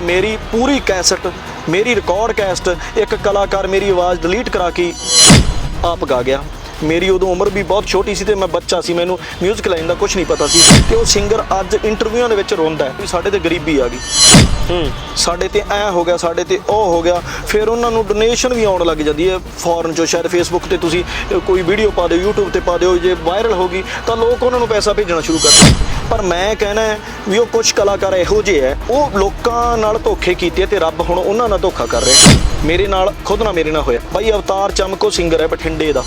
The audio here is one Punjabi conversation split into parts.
ਮੇਰੀ ਪੂਰੀ ਕੈਸਟ, ਮੇਰੀ ਰਿਕਾਰਡ ਕੈਸਟ ਇੱਕ ਕਲਾਕਾਰ ਮੇਰੀ ਆਵਾਜ਼ ਡਿਲੀਟ ਕਰਾ ਕੇ ਆਪ ਗਾ ਗਿਆ। ਮੇਰੀ ਉਦੋਂ ਉਮਰ ਵੀ ਬਹੁਤ ਛੋਟੀ ਸੀ ਤੇ ਮੈਂ ਬੱਚਾ ਸੀ, ਮੈਨੂੰ 뮤직 ਲਾਈਨ ਦਾ ਕੁਝ ਨਹੀਂ ਪਤਾ ਸੀ ਤੇ ਉਹ ਸਿੰਗਰ ਅੱਜ ਇੰਟਰਵਿਊਆਂ ਦੇ ਵਿੱਚ ਰੋਂਦਾ ਹੈ, ਵੀ ਸਾਡੇ ਤੇ ਗਰੀਬੀ ਆ ਗਈ। ਹੂੰ। ਸਾਡੇ ਤੇ ਐ ਹੋ ਗਿਆ, ਸਾਡੇ ਤੇ ਉਹ ਹੋ ਗਿਆ, ਫਿਰ ਉਹਨਾਂ ਨੂੰ ਡੋਨੇਸ਼ਨ ਵੀ ਆਉਣ ਲੱਗ ਜਾਂਦੀ ਹੈ ਫੋਰਨ ਚੋਂ, ਸ਼ਾਇਦ ਫੇਸਬੁੱਕ ਤੇ ਤੁਸੀਂ ਕੋਈ ਵੀਡੀਓ ਪਾ ਦਿਓ, YouTube ਤੇ ਪਾ ਦਿਓ, ਜੇ ਵਾਇਰਲ ਹੋ ਗਈ, ਤਾਂ ਲੋਕ ਉਹਨਾਂ ਨੂੰ ਪੈਸਾ ਭੇਜਣਾ ਸ਼ੁਰੂ ਕਰ ਦਿੰਦੇ ਪਰ ਮੈਂ ਕਹਿਣਾ ਹੈ ਵੀ ਉਹ ਕੁਝ ਕਲਾਕਾਰ ਇਹੋ ਜਿਹੇ ਹੈ, ਉਹ ਲੋਕਾਂ ਨਾਲ ਧੋਖੇ ਕੀਤੇ ਤੇ ਰੱਬ ਹੁਣ ਉਹਨਾਂ ਨਾਲ ਧੋਖਾ ਕਰ ਰਿਹਾ ਮੇਰੇ ਨਾਲ, ਖੁਦ ਨਾਲ ਮੇਰੇ ਨਾਲ ਹੋਇਆ। ਬਾਈ, ਅਵਤਾਰ ਚਮਕੋ ਸਿੰਗਰ ਹੈ ਬਠਿੰਡੇ ਦਾ।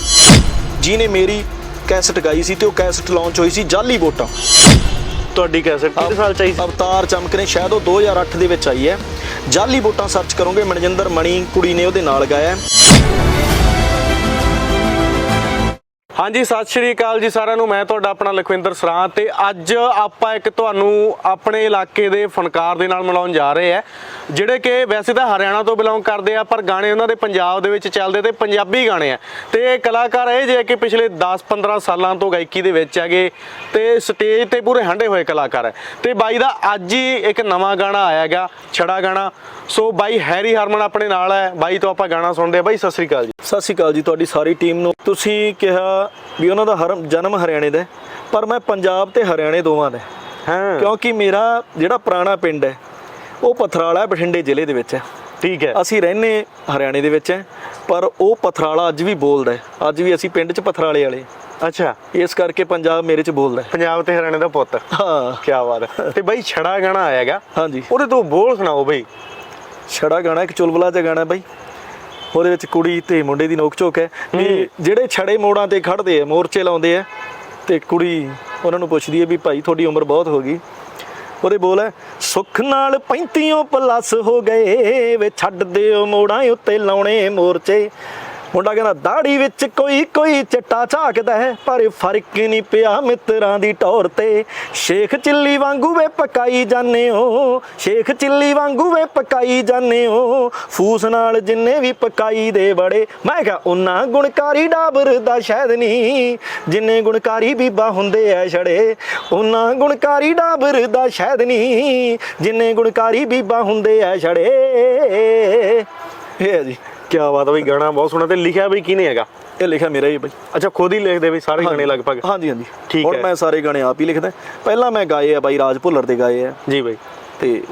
ਜਿਹਨੇ ਮੇਰੀ ਕੈਸਟ ਗਾਈ ਸੀ ਤੇ ਉਹ ਕੈਸਟ ਲਾਂਚ ਹੋਈ ਸੀ, ਜਾਲੀ ਵੋਟਾਂ। ਤੁਹਾਡੀ ਕੈਸਟ ਕਿੰਨੇ ਸਾਲ ਚ ਆਈ ਸੀ? ਅਵਤਾਰ ਚਮਕ ਨੇ, ਸ਼ਾਇਦ ਉਹ 2008 ਦੇ ਵਿੱਚ ਆਈ ਹੈ। ਜਾਲੀ ਵੋਟਾਂ ਸਰਚ ਕਰੋਗੇ, ਮਨਜਿੰਦਰ ਮਣੀ ਕੁੜੀ ਨੇ ਉਹਦੇ ਨਾਲ ਗਾਇਆ ਹਾਂਜੀ, ਸਤਿ ਸ਼੍ਰੀ ਅਕਾਲ ਜੀ ਸਾਰਿਆਂ ਨੂੰ। ਮੈਂ ਤੁਹਾਡਾ ਆਪਣਾ ਲਖਵਿੰਦਰ ਸਰਾਂ ਤੇ ਅੱਜ ਆਪਾਂ ਇੱਕ ਤੁਹਾਨੂੰ ਆਪਣੇ ਇਲਾਕੇ ਦੇ ਫਨਕਾਰ ਦੇ ਨਾਲ ਮਿਲਾਉਣ ਜਾ ਰਹੇ ਆ ਜਿਹੜੇ ਕਿ ਵੈਸੇ ਤਾਂ ਹਰਿਆਣਾ ਤੋਂ ਬਿਲੋਂਗ ਕਰਦੇ ਆ, ਪਰ ਗਾਣੇ ਉਹਨਾਂ ਦੇ ਪੰਜਾਬ ਦੇ ਵਿੱਚ ਚੱਲਦੇ ਤੇ ਪੰਜਾਬੀ ਗਾਣੇ ਆ। ਤੇ ਇਹ ਕਲਾਕਾਰ ਇਹ ਜੇ ਕਿ ਪਿਛਲੇ 10-15 ਸਾਲਾਂ ਤੋਂ ਗਾਇਕੀ ਦੇ ਵਿੱਚ ਹੈਗੇ ਤੇ ਸਟੇਜ ਤੇ ਪੂਰੇ ਹੰਡੇ ਹੋਏ ਕਲਾਕਾਰ ਹੈ ਤੇ ਬਾਈ ਦਾ ਅੱਜ ਹੀ ਇੱਕ ਨਵਾਂ ਗਾਣਾ ਆਇਆ ਹੈਗਾ, ਛੜਾ ਗਾਣਾ। ਸੋ ਬਾਈ ਹੈਰੀ ਹਰਮਨ ਆਪਣੇ ਨਾਲ ਹੈ। ਬਾਈ ਤੋਂ ਆਪਾਂ ਗਾਣਾ ਸੁਣਦੇ ਆ ਬਾਈ, ਸਤਿ ਸ਼੍ਰੀ ਅਕਾਲ ਜੀ। ਸਤਿ ਸ਼੍ਰੀ ਅਕਾਲ ਜੀ, ਤੁਹਾਡੀ ਸਾਰੀ ਟੀਮ ਨੂੰ। ਤੁਸੀਂ ਕਿਹਾ ਵੀ ਉਹਨਾਂ ਦਾ ਹਰਮ ਜਨਮ ਹਰਿਆਣੇ ਦਾ ਪਰ ਮੈਂ ਪੰਜਾਬ ਤੇ ਹਰਿਆਣੇ ਦੋਵਾਂ ਦਾ ਹਾਂ। ਕਿਉਂਕਿ ਮੇਰਾ ਜਿਹੜਾ ਪੁਰਾਣਾ ਪਿੰਡ ਹੈ ਉਹ ਪਥਰਾਲਾ ਬਠਿੰਡੇ ਜ਼ਿਲ੍ਹੇ ਦੇ ਵਿੱਚ ਹੈ। ਠੀਕ ਹੈ। ਅਸੀਂ ਰਹਿੰਦੇ ਹਰਿਆਣੇ ਦੇ ਵਿੱਚ ਹੈ ਪਰ ਉਹ ਪਥਰਾਲਾ ਅੱਜ ਵੀ ਬੋਲਦਾ ਹੈ। ਅੱਜ ਵੀ ਅਸੀਂ ਪਿੰਡ 'ਚ ਪਥਰਾਲੇ ਵਾਲੇ ਅੱਛਾ। ਇਸ ਕਰਕੇ ਪੰਜਾਬ ਮੇਰੇ 'ਚ ਬੋਲਦਾ ਹੈ। ਪੰਜਾਬ ਤੇ ਹਰਿਆਣੇ ਦਾ ਪੁੱਤ। ਹਾਂ। ਕੀ ਬਾਤ ਹੈ। ਤੇ ਬਾਈ ਛੜਾ ਗਾਣਾ ਆਇਆਗਾ ਹਾਂਜੀ। ਉਹਦੇ ਤੋਂ ਬੋਲ ਸੁਣਾਓ ਬਈ। ਛੜਾ ਗਾਣਾ ਇੱਕ ਚੁਲਬਲਾ ਜਿਹਾ ਗਾਣਾ ਬਾਈ। ਉਹਦੇ ਵਿੱਚ ਕੁੜੀ ਤੇ ਮੁੰਡੇ ਦੀ ਨੋਕ ਝੋਕ ਹੈ। ਵੀ ਜਿਹੜੇ ਛੜੇ ਮੋੜਾਂ ਤੇ ਖੜਦੇ ਆ ਮੋਰਚੇ ਲਾਉਂਦੇ ਆ ਤੇ ਕੁੜੀ ਉਹਨਾਂ ਨੂੰ ਪੁੱਛਦੀ ਹੈ ਵੀ ਭਾਈ ਤੁਹਾਡੀ ਉਮਰ ਬਹੁਤ ਹੋ ਗਈ। ਉਹਦੇ ਬੋਲ ਹੈ ਸੁੱਖ ਨਾਲ 35 ਪਲੱਸ ਹੋ ਗਏ ਵੇ ਛੱਡ ਦਿਓ ਮੋੜਾਂ ਉੱਤੇ ਲਾਉਣੇ ਮੋਰਚੇ। ਮੁੰਡਾ ਕਹਿੰਦਾ ਦਾੜੀ ਵਿੱਚ ਕੋਈ ਕੋਈ ਚਿੱਟਾ ਝਾਕਦਾ ਹੈ, ਪਰ ਫ਼ਰਕ ਨਹੀਂ ਪਿਆ ਮਿੱਤਰਾਂ ਦੀ ਟੌਰ ਤੇ। ਸ਼ੇਖ ਚਿੱਲੀ ਵਾਂਗੂ ਵੇ ਪਕਾਈ ਜਾਂਦੇ ਹੋ, ਸ਼ੇਖ ਚਿੱਲੀ ਵਾਂਗੂ ਵੇ ਪਕਾਈ ਜਾਂਦੇ ਹੋ। ਫੂਸ ਨਾਲ ਜਿੰਨੇ ਵੀ ਪਕਾਈ ਦੇ ਬੜੇ ਮੈਂ ਕਿਹਾ ਉਹਨਾਂ ਗੁਣਕਾਰੀ ਡਾਬਰ ਦਾ ਸ਼ਾਇਦ ਨਹੀਂ ਜਿੰਨੇ ਗੁਣਕਾਰੀ ਬੀਬਾ ਹੁੰਦੇ ਐ ਛੜੇ ਉਹਨਾਂ ਗੁਣਕਾਰੀ ਡਾਬਰ ਦਾ ਸ਼ਾਇਦ ਨਹੀਂ ਜਿੰਨੇ ਗੁਣਕਾਰੀ ਬੀਬਾ ਹੁੰਦੇ ਐ ਛੜੇ। ਇਹ ਜੀ। ਕੀ ਬਾਤ ਹੈ ਬਈ ਗਾਣਾ ਬਹੁਤ ਸੋਹਣਾ ਤੇ ਲਿਖਿਆ ਬਈ ਕਿਹਨੇ ਹੈਗਾ? ਇਹ ਲਿਖਿਆ ਮੇਰਾ ਹੀ ਬਈ। ਅੱਛਾ ਖੁਦ ਹੀ ਲਿਖਦੇ ਬਈ ਸਾਰੇ ਗਾਣੇ ਲਗਭਗ? ਹਾਂਜੀ ਹਾਂਜੀ। ਠੀਕ ਹੁਣ ਹੈ। ਮੈਂ ਸਾਰੇ ਗਾਣੇ ਆਪ ਹੀ ਲਿਖਦਾ। ਪਹਿਲਾਂ ਮੈਂ ਗਾਏ ਆ ਬਾਈ ਰਾਜ ਭੁੱਲਰ ਦੇ ਗਾਏ ਆ। ਜੀ ਬਈ। ਤੇ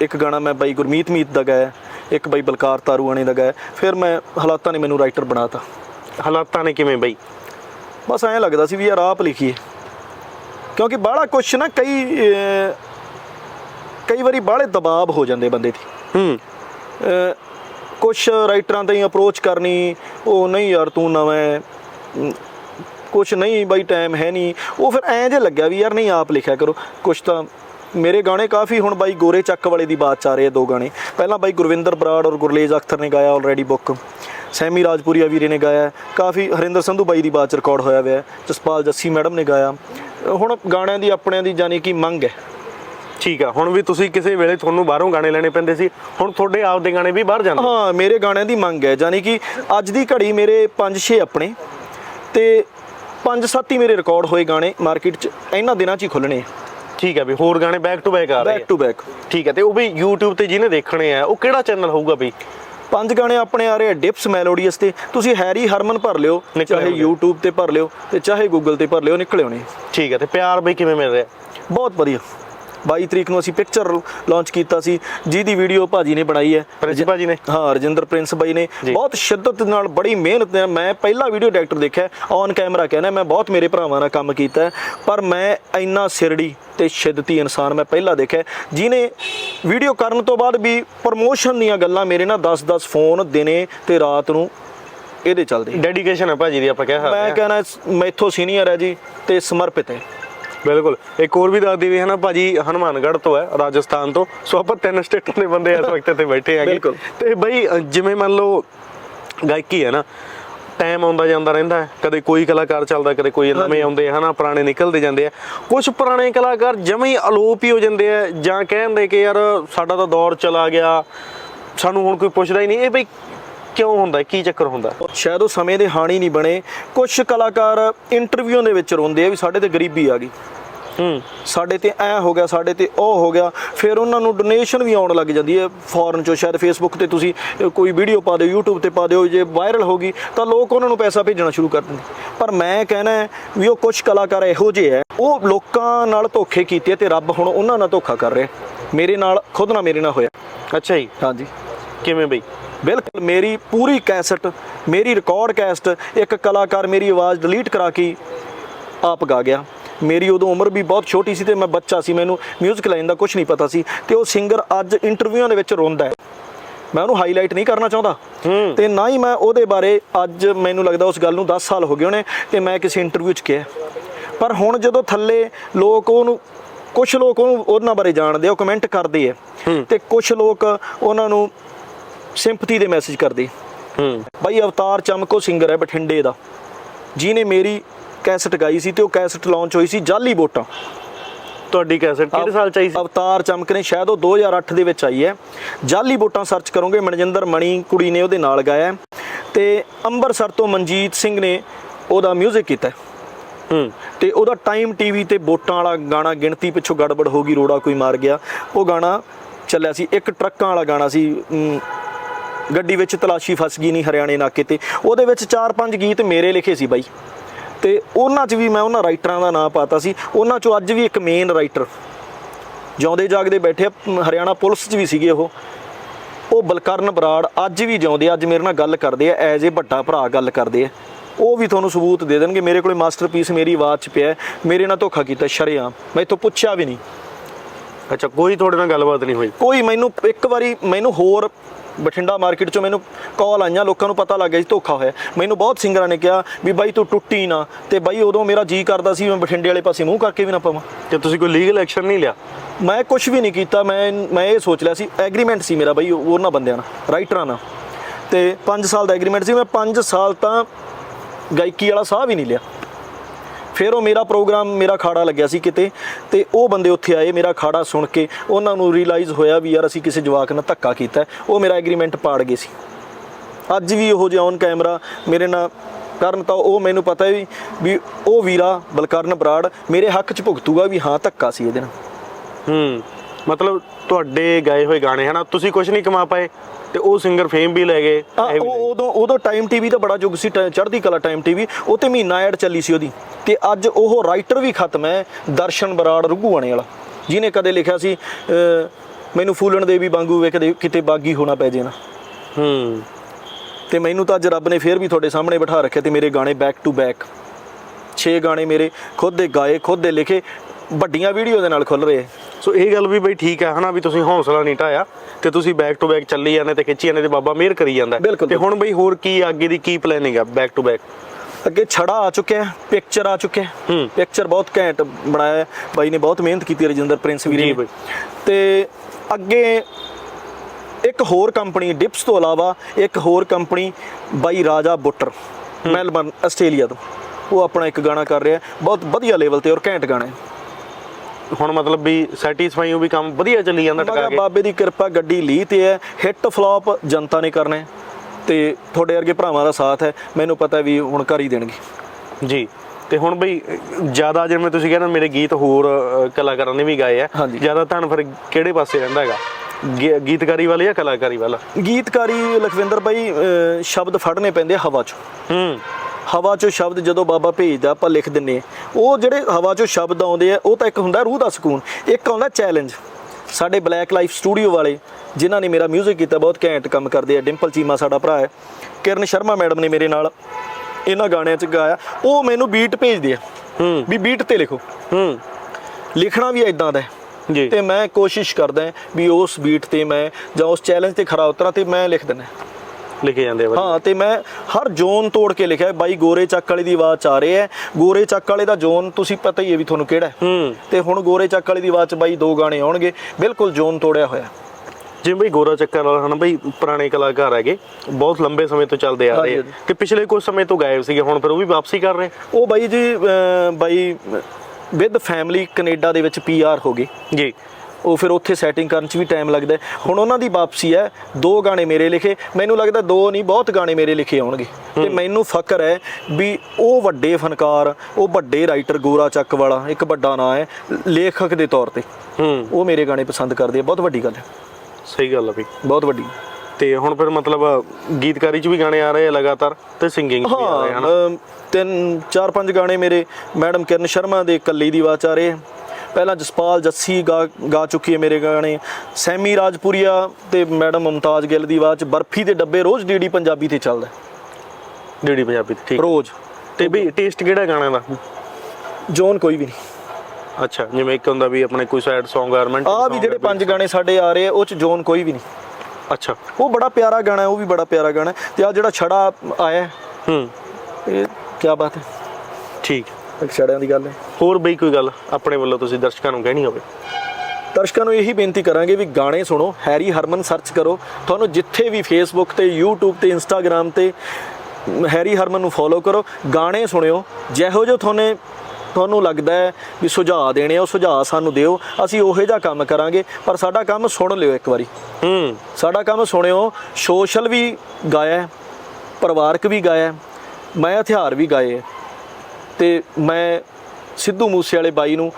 ਇੱਕ ਗਾਣਾ ਮੈਂ ਬਾਈ ਗੁਰਮੀਤ ਮੀਤ ਦਾ ਗਾਇਆ ਇੱਕ ਬਾਈ ਬਲਕਾਰ ਤਾਰੂਆਣੇ ਦਾ ਗਾਇਆ। ਫਿਰ ਮੈਂ ਹਾਲਾਤਾਂ ਨੇ ਮੈਨੂੰ ਰਾਈਟਰ ਬਣਾਤਾ। ਹਾਲਾਤਾਂ ਨੇ ਕਿਵੇਂ ਬਈ? ਬਸ ਐਂ ਲੱਗਦਾ ਸੀ ਵੀ ਯਾਰ ਆਪ ਲਿਖੀਏ। ਕਿਉਂਕਿ ਬਾਹਲਾ ਕੁਛ ਨਾ ਕਈ ਅਹ, ਕਈ ਵਾਰੀ ਬਾਹਲੇ ਦਬਾਅ ਹੋ ਜਾਂਦੇ ਬੰਦੇ ਦੀ। ਹੂੰ। ਅਹ, ਕੁਛ ਰਾਈਟਰਾਂ ਤਾਂ ਹੀ ਅਪਰੋਚ ਕਰਨੀ ਉਹ ਨਹੀਂ ਯਾਰ ਤੂੰ ਨਵਾਂ ਹੈ, ਕੁਛ ਨਹੀਂ ਬਾਈ ਟਾਈਮ ਹੈ ਨਹੀਂ। ਉਹ ਫਿਰ ਐਂ ਜੇ ਲੱਗਿਆ ਵੀ ਯਾਰ ਨਹੀਂ ਆਪ ਲਿਖਿਆ ਕਰੋ। ਕੁਛ ਤਾਂ ਮੇਰੇ ਗਾਣੇ ਕਾਫੀ ਹੁਣ ਬਾਈ ਗੋਰੇ ਚੱਕ ਵਾਲੇ ਦੀ ਬਾਤ ਚ ਆ ਰਹੇ ਆ ਦੋ ਗਾਣੇ। ਪਹਿਲਾਂ ਬਾਈ ਗੁਰਵਿੰਦਰ ਬਰਾੜ ਔਰ ਗੁਰਲੇਜ ਅਖਤਰ ਨੇ ਗਾਇਆ ਆਲਰੇਡੀ ਬੁੱਕ ਸੈਮੀ ਰਾਜਪੁਰੀਆ ਵੀਰੇ ਨੇ ਗਾਇਆ। ਕਾਫੀ ਹਰਿੰਦਰ ਸੰਧੂ ਬਾਈ ਦੀ ਬਾਤ ਚ ਰਿਕਾਰਡ ਹੋਇਆ ਹੋਇਆ ਹੈ। ਜਸਪਾਲ ਜੱਸੀ ਮੈਡਮ ਨੇ ਗਾਇਆ। ਹੁਣ ਗਾਣਿਆਂ ਦੀ ਆਪਣਿਆਂ ਦੀ ਜਾਨੀ ਕਿ ਮੰਗ ਹੈ। ਠੀਕ ਆ ਹੁਣ ਵੀ ਤੁਸੀਂ ਕਿਸੇ ਵੇਲੇ ਤੁਹਾਨੂੰ ਬਾਹਰੋਂ ਗਾਣੇ ਲੈਣੇ ਪੈਂਦੇ ਸੀ ਹੁਣ ਤੁਹਾਡੇ ਆਪਦੇ ਗਾਣੇ ਵੀ ਬਾਹਰ ਜਾਂਦੇ ਹਾਂ ਮੇਰੇ ਗਾਣਿਆਂ ਦੀ ਮੰਗ ਹੈ ਜਾਨੀ ਕਿ ਅੱਜ ਦੀ ਘੜੀ ਮੇਰੇ 5-6 ਆਪਣੇ ਤੇ 5-7 ਹੀ ਮੇਰੇ ਰਿਕਾਰਡ ਹੋਏ ਗਾਣੇ ਮਾਰਕੀਟ 'ਚ ਇਹਨਾਂ ਦਿਨਾਂ 'ਚ ਹੀ ਖੁੱਲਣੇ ਠੀਕ ਹੈ ਵੀ ਹੋਰ ਗਾਣੇ ਬੈਕ ਟੂ ਬੈਕ ਆ ਰਹੇ ਬੈਕ ਟੂ ਬੈਕ ਠੀਕ ਹੈ ਤੇ ਉਹ ਵੀ YouTube ਤੇ ਜਿਹਨੇ ਦੇਖਣੇ ਆ ਉਹ ਕਿਹੜਾ ਚੈਨਲ ਹੋਊਗਾ ਬਈ ਪੰਜ ਗਾਣੇ ਆਪਣੇ ਆ ਰਹੇ ਆ ਡਿਪਸ ਮੈਲੋਡੀਅਸ ਤੇ ਤੁਸੀਂ ਹੈਰੀ ਹਰਮਨ ਭਰ ਲਿਓ ਚਾਹੇ। YouTube ਤੇ ਭਰ ਲਿਓ ਤੇ ਚਾਹੇ Google ਤੇ ਭਰ ਲਿਓ ਨਿਕਲੇ ਹੋਣੇ। ਠੀਕ ਹੈ ਤੇ ਪਿਆਰ ਬਈ ਕਿਵੇਂ ਮਿਲ ਰਿਹਾ? ਬਹੁਤ ਵਧੀਆ। 22 ਤਰੀਕ ਨੂੰ ਅਸੀਂ ਪਿਕਚਰ ਲਾਂਚ ਕੀਤਾ ਸੀ ਜਿਹਦੀ ਵੀਡੀਓ ਭਾਜੀ ਨੇ ਬਣਾਈ ਹੈ। ਪ੍ਰਿੰਸ ਭਾਜੀ ਨੇ? ਹਾਂ ਰਜਿੰਦਰ ਪ੍ਰਿੰਸ ਬਾਈ ਨੇ। ਬਹੁਤ ਸ਼ਿੱਦਤ ਨਾਲ ਬੜੀ ਮਿਹਨਤ ਨਾਲ ਮੈਂ ਪਹਿਲਾ ਵੀਡੀਓ ਡਾਇਰੈਕਟਰ ਦੇਖਿਆ ਔਨ ਕੈਮਰਾ ਕਹਿੰਦਾ ਮੈਂ ਬਹੁਤ ਮੇਰੇ ਭਰਾਵਾਂ ਨਾਲ ਕੰਮ ਕੀਤਾ ਪਰ ਮੈਂ ਇੰਨਾ ਸਿਰੜੀ ਤੇ ਸ਼ਿੱਦਤੀ ਇਨਸਾਨ ਮੈਂ ਪਹਿਲਾ ਦੇਖਿਆ ਜਿਹਨੇ ਵੀਡੀਓ ਕਰਨ ਤੋਂ ਬਾਅਦ ਵੀ ਪ੍ਰਮੋਸ਼ਨ ਦੀਆਂ ਗੱਲਾਂ ਮੇਰੇ ਨਾਲ 10-10 ਫੋਨ ਦਿਨੇ ਤੇ ਰਾਤ ਨੂੰ ਇਹਦੇ ਚੱਲਦੇ। ਡੈਡੀਕੇਸ਼ਨ ਹੈ ਭਾਜੀ ਦੀ ਆਪਾਂ ਕਹਿ ਸਕਦੇ ਮੈਂ ਕਹਿੰਦਾ ਮੈਥੋਂ ਸੀਨੀਅਰ ਹੈ ਜੀ ਤੇ ਸਮਰਪਿਤ ਹੈ। ਬਿਲਕੁਲ। ਇੱਕ ਹੋਰ ਵੀ ਦੱਸ ਦਈਏ ਹਨਾ ਭਾਜੀ ਹਨੂਮਾਨਗੜ੍ਹ ਤੋਂ ਹੈ ਰਾਜਸਥਾਨ ਤੋਂ। ਸੋ ਆਪਾਂ ਤਿੰਨ ਸਟੇਟਾਂ ਦੇ ਬੰਦੇ ਇਸ ਵਕਤ ਤੇ ਬੈਠੇ ਹੈਗੇ। ਤੇ ਬਈ ਜਿਵੇਂ ਮੰਨ ਲਓ ਗਾਇਕੀ ਹੈ ਨਾ ਟਾਈਮ ਆਉਂਦਾ ਜਾਂਦਾ ਰਹਿੰਦਾ ਹੈ। ਕਦੇ ਕੋਈ ਕਲਾਕਾਰ ਚੱਲਦਾ ਕਦੇ ਕੋਈ ਨਵੇਂ ਆਉਂਦੇ ਹਨਾ ਪੁਰਾਣੇ ਨਿਕਲਦੇ ਜਾਂਦੇ ਆ ਕੁਝ ਪੁਰਾਣੇ ਕਲਾਕਾਰ ਜਮੇ ਹੀ ਅਲੋਪ ਹੀ ਹੋ ਜਾਂਦੇ ਆ ਜਾਂ ਕਹਿੰਦੇ ਕਿ ਯਾਰ ਸਾਡਾ ਤਾਂ ਦੌਰ ਚਲਾ ਗਿਆ ਸਾਨੂੰ ਹੁਣ ਕੋਈ ਪੁੱਛਦਾ ਹੀ ਨਹੀਂ। ਇਹ ਬਈ ਕਿਉਂ ਹੁੰਦਾ? ਕੀ ਚੱਕਰ ਹੁੰਦਾ? ਸ਼ਾਇਦ ਉਹ ਸਮੇਂ ਦੇ ਹਾਣੀ ਨਹੀਂ ਬਣੇ। ਕੁਝ ਕਲਾਕਾਰ ਇੰਟਰਵਿਊ ਦੇ ਵਿੱਚ ਰੋਂਦੇ ਆ ਵੀ ਸਾਡੇ ਤੇ ਗਰੀਬੀ ਆ ਗਈ। ਹੂੰ। ਸਾਡੇ ਤੇ ਐ ਹੋ ਗਿਆ ਸਾਡੇ ਤੇ ਉਹ ਹੋ ਗਿਆ। ਫਿਰ ਉਹਨਾਂ ਨੂੰ ਡੋਨੇਸ਼ਨ ਵੀ ਆਉਣ ਲੱਗ ਜਾਂਦੀ ਹੈ ਫੋਰਨ ਚੋਂ। ਸ਼ਾਇਦ ਫੇਸਬੁੱਕ ਤੇ ਤੁਸੀਂ ਕੋਈ ਵੀਡੀਓ ਪਾ ਦਿਓ YouTube ਤੇ ਪਾ ਦਿਓ ਜੇ ਵਾਇਰਲ ਹੋ ਗਈ ਤਾਂ ਲੋਕ ਉਹਨਾਂ ਨੂੰ ਪੈਸਾ ਭੇਜਣਾ ਸ਼ੁਰੂ ਕਰ ਦਿੰਦੇ। ਪਰ ਮੈਂ ਕਹਿਣਾ ਵੀ ਉਹ ਕੁਝ ਕਲਾਕਾਰ ਇਹੋ ਜਿਹੇ ਹੈ ਉਹ ਲੋਕਾਂ ਨਾਲ ਧੋਖੇ ਕੀਤੇ ਆ ਤੇ ਰੱਬ ਹੁਣ ਉਹਨਾਂ ਨਾਲ ਧੋਖਾ ਕਰ ਰਿਹਾ। ਮੇਰੇ ਨਾਲ ਖੁਦ ਨਾਲ ਮੇਰੇ ਨਾਲ ਹੋਇਆ। ਅੱਛਾ ਜੀ। ਹਾਂਜੀ। ਕਿਵੇਂ ਬਈ? ਬਿਲਕੁਲ ਮੇਰੀ ਪੂਰੀ ਕੈਸਟ ਮੇਰੀ ਰਿਕਾਰਡ ਕੈਸਟ ਇੱਕ ਕਲਾਕਾਰ ਮੇਰੀ ਆਵਾਜ਼ ਡਿਲੀਟ ਕਰਾ ਕੇ ਆਪ ਗਾ ਗਿਆ। ਮੇਰੀ ਉਦੋਂ ਉਮਰ ਵੀ ਬਹੁਤ ਛੋਟੀ ਸੀ ਤੇ ਮੈਂ ਬੱਚਾ ਸੀ ਮੈਨੂੰ 뮤직 ਲਾਈਨ ਦਾ ਕੁਝ ਨਹੀਂ ਪਤਾ ਸੀ ਤੇ ਉਹ ਸਿੰਗਰ ਅੱਜ ਇੰਟਰਵਿਊਆਂ ਦੇ ਵਿੱਚ ਰੋਂਦਾ ਹੈ। ਮੈਂ ਉਹਨੂੰ ਹਾਈਲਾਈਟ ਨਹੀਂ ਕਰਨਾ ਚਾਹੁੰਦਾ। ਤੇ ਨਾ ਹੀ ਮੈਂ ਉਹਦੇ ਬਾਰੇ ਅੱਜ ਮੈਨੂੰ ਲੱਗਦਾ ਉਸ ਗੱਲ ਨੂੰ 10 ਸਾਲ ਹੋ ਗਏ ਹੋਣੇ ਤੇ ਮੈਂ ਕਿਸੇ ਇੰਟਰਵਿਊ 'ਚ ਕਿਹਾ। ਪਰ ਹੁਣ ਜਦੋਂ ਥੱਲੇ ਲੋਕ ਉਹਨੂੰ ਕੁਝ ਲੋਕ ਉਹਨੂੰ ਉਹਨਾਂ ਬਾਰੇ ਜਾਣਦੇ ਆ ਉਹ ਕਮੈਂਟ ਕਰਦੇ ਆ। ਤੇ ਕੁਝ ਲੋਕ ਉਹਨਾਂ ਨੂੰ ਸਿੰਪਥੀ ਦੇ ਮੈਸੇਜ ਕਰਦੇ। ਹੂੰ। ਬਾਈ ਅਵਤਾਰ ਚਮਕੋ ਸਿੰਗਰ ਹੈ ਬਠਿੰਡੇ ਦਾ। ਜਿਹਨੇ ਮੇਰੀ ਕੈਸਟ ਗਾਈ ਸੀ ਤੇ ਉਹ ਕੈਸਟ ਲਾਂਚ ਹੋਈ ਸੀ ਜਾਲੀ ਵੋਟਾਂ। ਤੁਹਾਡੀ ਕੈਸਟ ਕਿਹੜੇ ਸਾਲ ਚ ਆਈ ਸੀ? ਅਵਤਾਰ ਚਮਕ ਨੇ ਸ਼ਾਇਦ ਉਹ 2008 ਦੇ ਵਿੱਚ ਆਈ ਹੈ। ਜਾਲੀ ਵੋਟਾਂ ਸਰਚ ਕਰੋਗੇ ਮਨਜਿੰਦਰ ਮਣੀ ਕੁੜੀ ਨੇ ਉਹਦੇ ਨਾਲ ਗਾਇਆ। ਤੇ ਅੰਮ੍ਰਿਤਸਰ ਤੋਂ ਮਨਜੀਤ ਸਿੰਘ ਨੇ ਉਹਦਾ 뮤직 ਕੀਤਾ ਹੈ। ਤੇ ਉਹਦਾ ਟਾਈਮ ਟੀਵੀ ਤੇ ਵੋਟਾਂ ਵਾਲਾ ਗਾਣਾ ਗਿਣਤੀ ਪਿੱਛੋਂ ਗੜਬੜ ਹੋ ਗਈ ਰੋੜਾ ਕੋਈ ਮਾਰ ਗਿਆ। ਉਹ ਗਾਣਾ ਚੱਲਿਆ ਸੀ ਇੱਕ ਟਰੱਕਾਂ ਵਾਲਾ ਗਾਣਾ ਸੀ ਗੱਡੀ ਵਿੱਚ ਤਲਾਸ਼ੀ ਫਸ ਗਈ ਨਹੀਂ ਹਰਿਆਣੇ ਨਾਕੇ ਤੇ। ਉਹਦੇ ਵਿੱਚ ਚਾਰ ਪੰਜ ਗੀਤ ਮੇਰੇ ਲਿਖੇ ਸੀ ਬਾਈ। ਤੇ ਉਹਨਾਂ 'ਚ ਵੀ ਮੈਂ ਉਹਨਾਂ ਰਾਈਟਰਾਂ ਦਾ ਨਾਂ ਪਾਤਾ ਸੀ। ਉਹਨਾਂ 'ਚੋਂ ਅੱਜ ਵੀ ਇੱਕ ਮੇਨ ਰਾਈਟਰ ਜਿਉਂਦੇ ਜਾਗਦੇ ਬੈਠੇ ਆ, ਹਰਿਆਣਾ ਪੁਲਿਸ 'ਚ ਵੀ ਸੀਗੇ ਉਹ। ਉਹ ਬਲਕਰਨ ਬਰਾੜ ਅੱਜ ਵੀ ਜਿਉਂਦੇ ਅੱਜ ਮੇਰੇ ਨਾਲ ਗੱਲ ਕਰਦੇ ਆ ਐਜ਼ ਏ ਵੱਡਾ ਭਰਾ ਗੱਲ ਕਰਦੇ ਆ। ਉਹ ਵੀ ਤੁਹਾਨੂੰ ਸਬੂਤ ਦੇ ਦੇਣਗੇ ਮੇਰੇ ਕੋਲੇ ਮਾਸਟਰਪੀਸ ਮੇਰੀ ਆਵਾਜ਼ 'ਚ ਪਿਆ ਮੇਰੇ ਨਾਲ ਧੋਖਾ ਕੀਤਾ ਸ਼ਰੇਆਮ। ਮੈਂ ਇੱਥੋਂ ਪੁੱਛਿਆ ਵੀ ਨਹੀਂ। ਅੱਛਾ ਕੋਈ ਤੁਹਾਡੇ ਨਾਲ ਗੱਲਬਾਤ ਨਹੀਂ ਹੋਈ? ਕੋਈ ਮੈਨੂੰ ਇੱਕ ਵਾਰੀ ਮੈਨੂੰ ਹੋਰ ਬਠਿੰਡਾ ਮਾਰਕੀਟ ਚੋਂ ਮੈਨੂੰ ਕਾਲ ਆਈਆਂ ਲੋਕਾਂ ਨੂੰ ਪਤਾ ਲੱਗ ਗਿਆ ਸੀ ਧੋਖਾ ਹੋਇਆ। ਮੈਨੂੰ ਬਹੁਤ ਸਿੰਗਰਾਂ ਨੇ ਕਿਹਾ ਵੀ ਬਾਈ ਤੂੰ ਟੁੱਟੀ ਨਾ ਤੇ ਬਾਈ ਉਦੋਂ ਮੇਰਾ ਜੀ ਕਰਦਾ ਸੀ ਮੈਂ ਬਠਿੰਡੇ ਵਾਲੇ ਪਾਸੇ ਮੂੰਹ ਕਰਕੇ ਵੀ ਨਾ ਪਾਵਾਂ। ਤੇ ਤੁਸੀਂ ਕੋਈ ਲੀਗਲ ਐਕਸ਼ਨ ਨਹੀਂ ਲਿਆ? ਮੈਂ ਕੁਝ ਵੀ ਨਹੀਂ ਕੀਤਾ ਮੈਂ ਮੈਂ ਇਹ ਸੋਚ ਲਿਆ ਸੀ ਐਗਰੀਮੈਂਟ ਸੀ ਮੇਰਾ ਬਾਈ ਉਹ- ਉਹਨਾਂ ਬੰਦਿਆਂ ਨਾਲ ਰਾਈਟਰਾਂ ਨਾਲ। ਤੇ 5 ਸਾਲ ਦਾ ਐਗਰੀਮੈਂਟ ਸੀ ਮੈਂ 5 ਸਾਲ ਤਾਂ ਗਾਇਕੀ ਵਾਲਾ ਸਾਹ ਵੀ ਨਹੀਂ ਲਿਆ। ਫਿਰ ਉਹ ਮੇਰਾ ਪ੍ਰੋਗਰਾਮ, ਮੇਰਾ ਖਾੜਾ ਲੱਗਿਆ ਸੀ ਕਿਤੇ ਤੇ ਉਹ ਬੰਦੇ ਉੱਥੇ ਆਏ, ਮੇਰਾ ਖਾੜਾ ਸੁਣ ਕੇ ਉਹਨਾਂ ਨੂੰ ਰਿਅਲਾਈਜ਼ ਹੋਇਆ ਵੀ ਯਾਰ ਅਸੀਂ ਕਿਸੇ ਜਵਾਕ ਨਾਲ ਧੱਕਾ ਕੀਤਾ। ਉਹ ਮੇਰਾ ਐਗਰੀਮੈਂਟ ਪਾੜ ਗਏ ਸੀ। ਅੱਜ ਵੀ ਉਹ ਜਿਹਾ ਔਨ ਕੈਮਰਾ ਮੇਰੇ ਨਾਲ ਕਰਨ ਤਾਂ ਉਹ ਮੈਨੂੰ ਪਤਾ ਵੀ ਵੀ ਉਹ ਵੀਰਾ ਬਲਕਰਨ ਬਰਾੜ ਮੇਰੇ ਹੱਕ 'ਚ ਭੁਗਤੂਗਾ ਵੀ ਹਾਂ ਧੱਕਾ ਸੀ ਇਹਦੇ ਨਾਲ। ਹੂੰ। ਮਤਲਬ ਤੁਹਾਡੇ ਗਾਏ ਹੋਏ ਗਾਣੇ ਹਨਾ? ਤੁਸੀਂ ਕੁਝ ਨਹੀਂ ਕਮਾ ਪਾਏ ਤੇ ਉਹ ਸਿੰਗਰ ਫੇਮ ਵੀ ਲੈ ਗਏ। ਇਹ ਵੀ ਲੈ ਉਹ ਉਦੋਂ ਉਦੋਂ ਟਾਈਮ ਟੀਵੀ ਦਾ ਬੜਾ ਯੁੱਗ ਸੀ ਟ- ਚੜ੍ਹਦੀ ਕਲਾ ਟਾਈਮ ਟੀਵੀ ਉਹ ਤੇ ਮਹੀਨਾ ਐਡ ਚੱਲੀ ਸੀ ਉਹਦੀ। ਤੇ ਅੱਜ ਉਹ ਰਾਈਟਰ ਵੀ ਖਤਮ ਹੈ ਦਰਸ਼ਨ ਬਰਾੜ ਰੁੱਗੂਆਣੇ ਵਾਲਾ। ਜਿਹਨੇ ਕਦੇ ਲਿਖਿਆ ਸੀ ਅਹ, ਮੈਨੂੰ ਫੂਲਣ ਦੇ ਵੀ ਵਾਂਗੂ ਵੇ ਕਦੇ ਕਿਤੇ ਬਾਗੀ ਹੋਣਾ ਪੈ ਜੇ ਨਾ। ਹੂੰ। ਤੇ ਮੈਨੂੰ ਤਾਂ ਅੱਜ ਰੱਬ ਨੇ ਫੇਰ ਵੀ ਤੁਹਾਡੇ ਸਾਹਮਣੇ ਬਿਠਾ ਰੱਖਿਆ ਤੇ ਮੇਰੇ ਗਾਣੇ ਬੈਕ ਟੂ ਬੈਕ 6 ਗਾਣੇ ਮੇਰੇ ਖੁਦ ਦੇ ਗਾਏ ਖੁਦ ਦੇ ਲਿਖੇ। ਵੱਡੀਆਂ ਵੀਡੀਓ ਦੇ ਨਾਲ ਖੁੱਲ ਰਹੇ ਸੋ ਇਹ ਗੱਲ ਵੀ ਬਈ ਠੀਕ ਹੈ ਹਨਾ ਵੀ ਤੁਸੀਂ ਹੌਸਲਾ ਨਹੀਂ ਢਾਇਆ ਤੇ ਤੁਸੀਂ ਬੈਕ ਟੂ ਬੈਕ ਚੱਲੀ ਜਾਂਦੇ ਤੇ ਖਿੱਚੀ ਜਾਂਦੇ ਤੇ ਬਾਬਾ ਮਿਹਰ ਕਰੀ ਜਾਂਦਾ। ਤੇ ਹੁਣ ਬਈ ਹੋਰ ਕੀ ਆ, ਅੱਗੇ ਦੀ ਕੀ ਪਲੈਨਿੰਗ ਆ ਬੈਕ ਟੂ ਬੈਕ ਅੱਗੇ ਛੜਾ ਆ ਚੁੱਕਿਆ ਹੈ ਪਿਕਚਰ ਆ ਚੁੱਕਿਆ। ਹੈ। ਪਿਕਚਰ ਬਹੁਤ ਘੈਂਟ ਬਣਾਇਆ ਹੈ ਬਾਈ ਨੇ ਬਹੁਤ ਮਿਹਨਤ ਕੀਤੀ ਰਜਿੰਦਰ ਪ੍ਰਿੰਸ ਵੀਰੇ ਜੀ ਨੇ। ਬਾਈ। ਤੇ ਅੱਗੇ ਇੱਕ ਹੋਰ ਕੰਪਨੀ ਡਿਪਸ ਤੋਂ ਇਲਾਵਾ ਇੱਕ ਹੋਰ ਕੰਪਨੀ ਬਾਈ ਰਾਜਾ ਬੁੱਟਰ ਮੈਲਬਰਨ ਆਸਟ੍ਰੇਲੀਆ ਤੋਂ। ਉਹ ਆਪਣਾ ਇੱਕ ਗਾਣਾ ਕਰ ਰਿਹਾ ਬਹੁਤ ਵਧੀਆ ਲੈਵਲ ਤੇ ਔਰ ਘੈਂਟ ਗਾਣਾ ਹੈ। ਹੁਣ ਮਤਲਬ ਵੀ ਸੈਟੀਸਫਾਈ ਉਹ ਵੀ ਕੰਮ ਵਧੀਆ ਚੱਲੀ ਜਾਂਦਾ ਟਕਾ ਕੇ। ਬਾਬੇ ਦੀ ਕਿਰਪਾ ਗੱਡੀ ਲਈ ਤੇ ਹੈ ਹਿੱਟ ਫਲॉप ਜਨਤਾ ਨੇ ਕਰਨਾ ਹੈ ਤੇ ਤੁਹਾਡੇ ਵਰਗੇ ਭਰਾਵਾਂ ਦਾ ਸਾਥ ਹੈ ਮੈਨੂੰ ਪਤਾ ਵੀ ਹੁਣ ਕਰ ਹੀ ਦੇਣਗੇ। ਜੀ ਤੇ ਹੁਣ ਬਈ ਜ਼ਿਆਦਾ ਜਿਵੇਂ ਤੁਸੀਂ ਕਹਿੰਦੇ ਮੇਰੇ ਗੀਤ ਹੋਰ ਕਲਾਕਾਰਾਂ ਨੇ ਵੀ ਗਾਏ ਆ। ਜ਼ਿਆਦਾ ਧਨ ਫਿਰ ਕਿਹੜੇ ਪਾਸੇ ਰਹਿੰਦਾ ਹੈਗਾ? ਗੀਤਕਾਰੀ ਵਾਲੇ ਜਾਂ ਕਲਾਕਾਰੀ ਵਾਲਾ? ਗੀਤਕਾਰੀ ਲਖਵਿੰਦਰ ਬਾਈ ਸ਼ਬਦ ਫੜਨੇ ਪੈਂਦੇ ਹਵਾ 'ਚ। ਹੂੰ। ਹਵਾ 'ਚੋਂ ਸ਼ਬਦ ਜਦੋਂ ਬਾਬਾ ਭੇਜਦਾ ਆਪਾਂ ਲਿਖ ਦਿੰਨੇ ਉਹ ਜਿਹੜੇ ਹਵਾ 'ਚੋਂ ਸ਼ਬਦ ਆਉਂਦੇ ਆ ਉਹ ਤਾਂ ਇੱਕ ਹੁੰਦਾ ਰੂਹ ਦਾ ਸਕੂਨ ਇੱਕ ਆਉਂਦਾ ਚੈਲੰਜ ਸਾਡੇ ਬਲੈਕ ਲਾਈਫ ਸਟੂਡੀਓ ਵਾਲੇ ਜਿਨ੍ਹਾਂ ਨੇ ਮੇਰਾ 뮤직 ਕੀਤਾ ਬਹੁਤ ਘੈਂਟ ਕੰਮ ਕਰਦੇ ਆ। ਡਿੰਪਲ ਚੀਮਾ ਸਾਡਾ ਭਰਾ ਹੈ। ਕਿਰਨ ਸ਼ਰਮਾ ਮੈਡਮ ਨੇ ਮੇਰੇ ਨਾਲ ਇਹਨਾਂ ਗਾਣਿਆਂ 'ਚ ਗਾਇਆ। ਉਹ ਮੈਨੂੰ ਬੀਟ ਭੇਜਦੇ ਆ। ਹੂੰ। ਵੀ ਬੀਟ ਤੇ ਲਿਖੋ। ਹੂੰ। ਲਿਖਣਾ ਵੀ ਇਦਾਂ ਦਾ ਜੀ। ਤੇ ਮੈਂ ਕੋਸ਼ਿਸ਼ ਕਰਦਾ ਵੀ ਉਸ ਬੀਟ ਤੇ ਮੈਂ ਜਾਂ ਉਸ ਚੈਲੰਜ ਤੇ ਖਰਾ ਉਤਰਾਂ ਤੇ ਮੈਂ ਲਿਖ ਦਿੰਦਾ ਲਿਖੇ ਜਾਂਦੇ ਆ। ਹਾਂ ਤੇ ਮੈਂ ਹਰ ਜ਼ੋਨ ਤੋੜ ਕੇ ਲਿਖਿਆ। ਬਾਈ ਗੋਰੇ ਚੱਕ ਵਾਲੇ ਦੀ ਆਵਾਜ਼ ਚ ਆ ਰਹੇ ਹੈ। ਗੋਰੇ ਚੱਕ ਵਾਲੇ ਦਾ ਜ਼ੋਨ ਤੁਸੀਂ ਪਤਾ ਹੀ ਹੈ ਵੀ ਤੁਹਾਨੂੰ ਕਿਹੜਾ ਹੈ। ਤੇ ਹੁਣ ਗੋਰੇ ਚੱਕ ਵਾਲੇ ਦੀ ਆਵਾਜ਼ ਚ ਬਾਈ ਦੋ ਗਾਣੇ ਆਉਣਗੇ। ਬਿਲਕੁਲ ਜ਼ੋਨ ਤੋੜਿਆ ਹੋਇਆ। ਜਿਵੇਂ ਬਈ ਗੋਰਾ ਚੱਕਰ ਵਾਲਾ ਹਨ ਬਈ ਪੁਰਾਣੇ ਕਲਾਕਾਰ ਹੈਗੇ ਬਹੁਤ ਲੰਬੇ ਸਮੇਂ ਤੋਂ ਚੱਲਦੇ ਆ ਰਹੇ ਤੇ ਪਿਛਲੇ ਕੁਝ ਸਮੇਂ ਤੋਂ ਗਾਇਬ ਸੀਗੇ ਹੁਣ ਫਿਰ ਉਹ ਵੀ ਵਾਪਸੀ ਕਰ ਰਹੇ ਉਹ ਬਾਈ ਜੀ ਬਾਈ ਵਿਦ ਫੈਮਿਲੀ ਕੈਨੇਡਾ ਦੇ ਵਿੱਚ ਪੀਆਰ ਹੋ ਗਏ ਜੀ। ਉਹ ਫਿਰ ਉੱਥੇ ਸੈਟਿੰਗ ਕਰਨ 'ਚ ਵੀ ਟਾਈਮ ਲੱਗਦਾ ਹੈ। ਹੁਣ ਉਹਨਾਂ ਦੀ ਵਾਪਸੀ ਹੈ ਦੋ ਗਾਣੇ ਮੇਰੇ ਲਿਖੇ। ਮੈਨੂੰ ਲੱਗਦਾ ਦੋ ਨਹੀਂ ਬਹੁਤ ਗਾਣੇ ਮੇਰੇ ਲਿਖੇ ਆਉਣਗੇ। ਤੇ ਮੈਨੂੰ ਫਕਰ ਹੈ ਵੀ ਉਹ ਵੱਡੇ ਫਨਕਾਰ ਉਹ ਵੱਡੇ ਰਾਈਟਰ ਗੋਰਾ ਚੱਕ ਵਾਲਾ ਇੱਕ ਵੱਡਾ ਨਾਂ ਹੈ ਲੇਖਕ ਦੇ ਤੌਰ ਤੇ। ਹੂੰ। ਉਹ ਮੇਰੇ ਗਾਣੇ ਪਸੰਦ ਕਰਦੇ ਆ। ਬਹੁਤ ਵੱਡੀ ਗੱਲ ਹੈ। ਸਹੀ ਗੱਲ ਆ ਬਈ ਬਹੁਤ ਵੱਡੀ। ਤੇ ਹੁਣ ਫਿਰ ਮਤਲਬ ਗੀਤਕਾਰੀ ਚ ਵੀ ਗਾਣੇ ਆ ਰਹੇ ਆ ਲਗਾਤਾਰ ਤੇ ਸਿੰਗਿੰਗ ਵੀ ਆ ਰਹੇ ਹਨ? ਹਾਂ ਤਿੰਨ ਚਾਰ ਪੰਜ ਗਾਣੇ ਮੇਰੇ ਮੈਡਮ ਕਿਰਨ ਸ਼ਰਮਾ ਦੇ ਕੱਲੀ ਦੀ ਆਵਾਜ਼ ਆ ਰਹੇ ਆ। ਪਹਿਲਾਂ ਜਸਪਾਲ ਜੱਸੀ ਗਾ ਗਾ ਚੁੱਕੀ ਹੈ ਮੇਰੇ ਗਾਣੇ। ਸੈਮੀ ਰਾਜਪੁਰੀਆ ਤੇ ਮੈਡਮ ਮੁਮਤਾਜ਼ ਗਿੱਲ ਦੀ ਆਵਾਜ਼ 'ਚ ਬਰਫੀ ਦੇ ਡੱਬੇ ਰੋਜ਼ ਡੀਡੀ ਪੰਜਾਬੀ ਤੇ ਚੱਲਦਾ। ਡੀਡੀ ਪੰਜਾਬੀ ਤੇ ਠੀਕ। ਰੋਜ਼। ਤੇ ਬਈ ਟੇਸਟ ਕਿਹੜਾ ਗਾਣੇ ਦਾ? ਜੋਨ ਕੋਈ ਵੀ ਨਹੀਂ। ਅੱਛਾ ਜਿਵੇਂ ਇੱਕ ਹੁੰਦਾ ਵੀ ਆਪਣੇ ਕੋਈ ਸੈਡ Song ਗਾਰਮੈਂਟ ਆ ਵੀ ਜਿਹੜੇ ਪੰਜ ਗਾਣੇ ਸਾਡੇ ਆ ਰਹੇ ਆ ਉਹ 'ਚ ਜੋਨ ਕੋਈ ਵੀ ਨਹੀਂ। ਅੱਛਾ। ਉਹ ਬੜਾ ਪਿਆਰਾ ਗਾਣਾ ਹੈ ਉਹ ਵੀ ਬੜਾ ਪਿਆਰਾ ਗਾਣਾ ਹੈ। ਤੇ ਆ ਜਿਹੜਾ ਛੜਾ ਆਇਆ ਹੂੰ ਇਹ ਕੀ ਬਾਤ ਹੈ। ਠੀਕ। ਇੱਕ ਛੜਿਆਂ ਦੀ ਗੱਲ ਹੈ। ਹੋਰ ਬਈ ਕੋਈ ਗੱਲ ਆਪਣੇ ਵੱਲੋਂ ਤੁਸੀਂ ਦਰਸ਼ਕਾਂ ਨੂੰ ਕਹਿਣੀ ਹੋਵੇ। ਦਰਸ਼ਕਾਂ ਨੂੰ ਇਹੀ ਬੇਨਤੀ ਕਰਾਂਗੇ ਵੀ ਗਾਣੇ ਸੁਣੋ ਹੈਰੀ ਹਰਮਨ ਸਰਚ ਕਰੋ। ਤੁਹਾਨੂੰ ਜਿੱਥੇ ਵੀ ਫੇਸਬੁੱਕ ਤੇ YouTube ਤੇ Instagram ਤੇ ਹੈਰੀ ਹਰਮਨ ਨੂੰ ਫੋਲੋ ਕਰੋ। ਗਾਣੇ ਸੁਣਿਓ ਜਿਹੋ ਜੋ ਤੁਹਾਨੂੰ ਤੁਹਾਨੂੰ ਲੱਗਦਾ ਹੈ ਵੀ ਸੁਝਾਅ ਦੇਣੇ ਉਹ ਸੁਝਾਅ ਸਾਨੂੰ ਦਿਓ। ਅਸੀਂ ਉਹੋ ਜਿਹਾ ਕੰਮ ਕਰਾਂਗੇ ਪਰ ਸਾਡਾ ਕੰਮ ਸੁਣ ਲਿਓ ਇੱਕ ਵਾਰੀ। ਹੂੰ। ਸਾਡਾ ਕੰਮ ਸੁਣਿਓ ਸੋਸ਼ਲ ਵੀ ਗਾਇਆ ਪਰਿਵਾਰਕ ਵੀ ਗਾਇਆ ਮੈਂ ਹਥਿਆਰ ਵੀ ਗਾਏ ਹੈ। ਤੇ ਮੈਂ ਸਿੱਧੂ ਮੂਸੇ ਵਾਲੇ ਬਾਈ ਨੂੰ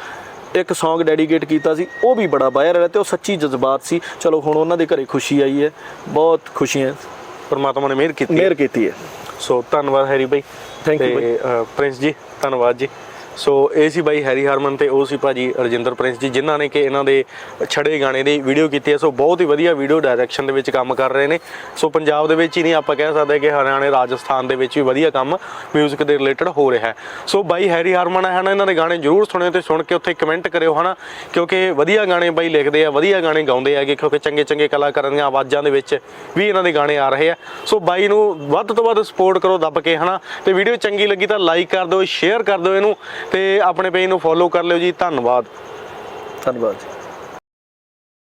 ਇੱਕ Song ਡੈਡੀਕੇਟ ਕੀਤਾ ਸੀ ਉਹ ਵੀ ਬੜਾ ਵਾਇਰਲ ਹੈ ਤੇ ਉਹ ਸੱਚੀ ਜਜ਼ਬਾਤ ਸੀ। ਚਲੋ ਹੁਣ ਉਹਨਾਂ ਦੇ ਘਰੇ ਖੁਸ਼ੀ ਆਈ ਹੈ ਬਹੁਤ ਖੁਸ਼ੀਆਂ ਪਰਮਾਤਮਾ ਨੇ ਮਿਹਰ ਕੀਤੀ ਮਿਹਰ ਕੀਤੀ ਹੈ। ਸੋ ਧੰਨਵਾਦ ਹੈਰੀ ਬਾਈ ਤੇ, ਅ, ਪ੍ਰਿੰਸ ਜੀ ਧੰਨਵਾਦ ਜੀ। ਸੋ ਇਹ ਸੀ ਬਾਈ ਹੈਰੀ ਹਰਮਨ ਤੇ ਉਹ ਸੀ ਭਾਜੀ ਰਜਿੰਦਰ ਪ੍ਰਿੰਸ ਜੀ, ਜਿਨ੍ਹਾਂ ਨੇ ਕਿ ਇਹਨਾਂ ਦੇ ਛੜੇ ਗਾਣੇ ਦੀ ਵੀਡੀਓ ਕੀਤੀ ਹੈ। ਸੋ ਬਹੁਤ ਹੀ ਵਧੀਆ ਵੀਡੀਓ ਡਾਇਰੈਕਸ਼ਨ ਦੇ ਵਿੱਚ ਕੰਮ ਕਰ ਰਹੇ ਨੇ। ਸੋ ਪੰਜਾਬ ਦੇ ਵਿੱਚ ਹੀ ਨਹੀਂ ਆਪਾਂ ਕਹਿ ਸਕਦੇ ਕਿ ਹਰਿਆਣੇ, ਰਾਜਸਥਾਨ ਦੇ ਵਿੱਚ ਵੀ ਵਧੀਆ ਕੰਮ ਮਿਊਜ਼ਿਕ ਦੇ ਰਿਲੇਟਡ ਹੋ ਰਿਹਾ ਹੈ। ਸੋ ਬਾਈ ਹੈਰੀ ਹਰਮਨ ਹੈ ਨਾ, ਇਹਨਾਂ ਦੇ ਗਾਣੇ ਜਰੂਰ ਸੁਣਿਓ ਤੇ ਸੁਣ ਕੇ ਉੱਥੇ ਕਮੈਂਟ ਕਰਿਓ ਹਨਾ, ਕਿਉਂਕਿ ਵਧੀਆ ਗਾਣੇ ਬਾਈ ਲਿਖਦੇ ਆ, ਵਧੀਆ ਗਾਣੇ ਗਾਉਂਦੇ ਹੈਗੇ ਕਿਉਂਕਿ ਚੰਗੇ ਚੰਗੇ ਕਲਾਕਾਰਾਂ ਦੀਆਂ ਆਵਾਜ਼ਾਂ ਦੇ ਵਿੱਚ ਵੀ ਇਹਨਾਂ ਦੇ ਗਾਣੇ ਆ ਰਹੇ ਆ। ਸੋ ਬਾਈ ਨੂੰ ਵੱਧ ਤੋਂ ਵੱਧ ਸਪੋਰਟ ਕਰੋ ਦੱਬ ਕੇ ਹਨਾ, ਤੇ ਵੀਡੀਓ ਚੰਗੀ ਲੱਗੀ ਤਾਂ ਲਾਈਕ ਕਰ ਦਿਓ ਸ਼ੇਅਰ ਕਰ ਦਿਓ ਇਹਨੂੰ ਤੇ ਆਪਣੇ ਪੇਜ ਨੂੰ ਫੋਲੋ ਕਰ ਲਿਓ ਜੀ ਧੰਨਵਾਦ। ਧੰਨਵਾਦ ਜੀ।